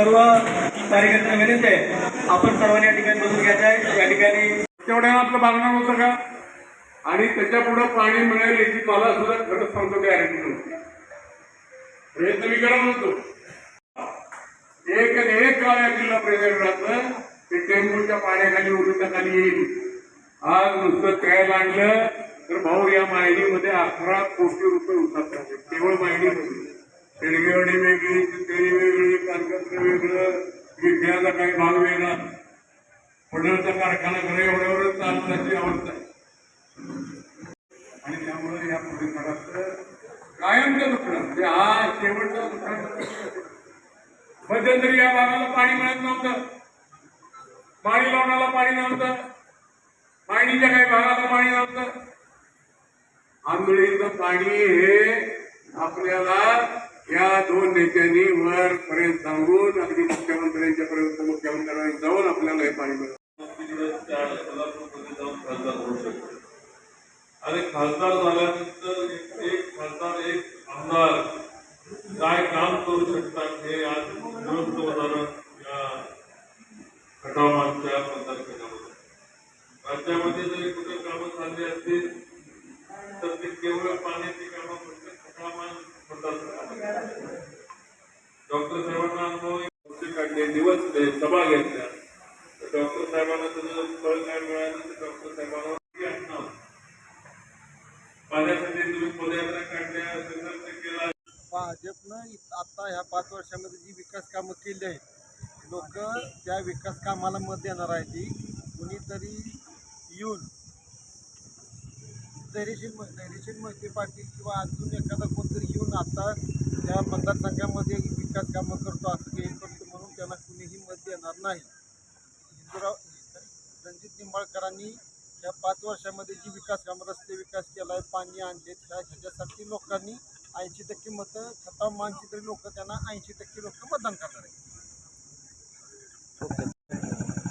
सर्व कार्यकर्त्यांना विनंती आहे आपण सर्वांनी या ठिकाणी बसून घ्यायचं आहे. या ठिकाणी तेवढ्या आपलं बांधणार होतं का? आणि त्याच्या पुढे पाणी मिळेल याची मला सुद्धा खरंच सांगतो गॅरंटी नव्हती प्रयत्न मी करत होतो. एक आणि एक काळ या जिल्हा प्रेसिडेंटाचं ते टेंबूच्या पाण्याखाली उडीताखाली येईल. आज नुसतं प्यायला आणलं तर भाऊ या माहितीमध्ये अकरा कोटी रुपये उतरतात केवळ माहितीमध्ये शेडगेवाडी वेगळी चितेरी वेगळी कानकत्र वेगळं विद्याचा काही भाग वेगळा पडळचा कारखाना घर एवढ्यावरच चालण्याची अवस्था आहे. आणि त्यामुळे या पुढील काळात कायमचं नुकसान ते हा शेवटचं नुकसान मध्यंतरी या भागाला पाणी मिळत नव्हतं. पाणी लावण्याला पाणी नव्हतं. पाणीच्या काही भागाला पाणी नव्हतं. आंधळीचं पाणी हे आपल्याला या दोन नेत्यांनी वर पर्यंत सांगून अगदी मुख्यमंत्र्यांच्या पर्यंत मुख्यमंत्र्यांनी जाऊन आपल्याला हे पाणी मिळतं त्या जाऊन खासदार होऊ शकतो आणि खासदार झाल्यानंतर एक- खासदार एक आमदार काय काम करू शकतात हे आज दुरुस्त उदाहरण या खटावमानच्या मतदारसंघामध्ये. राज्यामध्ये जरी कुठे कामं चालली असतील तर ते केवळ पाण्याची कामं फक्त खटावमान मतदारसंघामध्ये डॉक्टर साहेबांना अनुभव आहे. काढले दिवस ते सभा घेतल्या. तर डॉक्टर साहेबांना त्याचं फळ काय मिळालं तर डॉक्टर साहेबांना किती तुम्ही पदयात्रा काढल्या संघर्ष केला. भाजपनं आता ह्या पाच वर्षामध्ये जी विकास कामं केली आहेत लोक त्या विकास कामाला मत देणार आहे ती कुणीतरी येऊन धैर्यशील म- धैर्यशील मोहिते पाटील किंवा अजून एखादा कोणतरी येऊन आता त्या मतदारसंघामध्ये विकास कामं करतो असं काही करतो म्हणून त्यांना कुणीही मत देणार नाही. हिंदूराव रणजित निंबाळकरांनी या पाच वर्षामध्ये जी विकास काम रस्ते विकास केला आहे पाणी आणले त्या ह्याच्यासाठी लोकांनी ऐंशी टक्के मतं खता मानची तरी लोक त्यांना ऐंशी टक्के लोक मतदान करणार आहेत.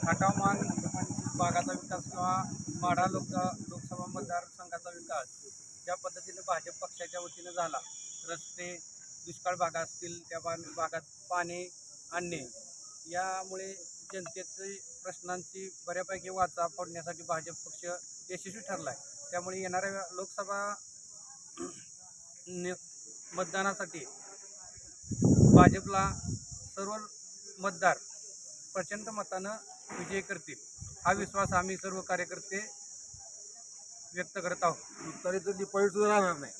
खटाव मान भागाचा विकास किंवा माढा लोक लोकसभा मतदारसंघाचा विकास ज्या पद्धतीने भाजप पक्षाच्या वतीनं झाला रस्ते दुष्काळ भाग असतील त्या भागात पाणी आणणे यामुळे जनतेचे प्रश्नांची बऱ्यापैकी वाचा फोडण्यासाठी भाजप पक्ष यशस्वी ठरला आहे त्यामुळे येणाऱ्या लोकसभा मतदानासाठी भाजपला सर्व मतदार प्रचंड मतानं विजय करतील हा विश्वास आम्ही सर्व कार्यकर्ते व्यक्त करत आहोत. तरी तर दिपाळी सुद्धा राहणार नाही.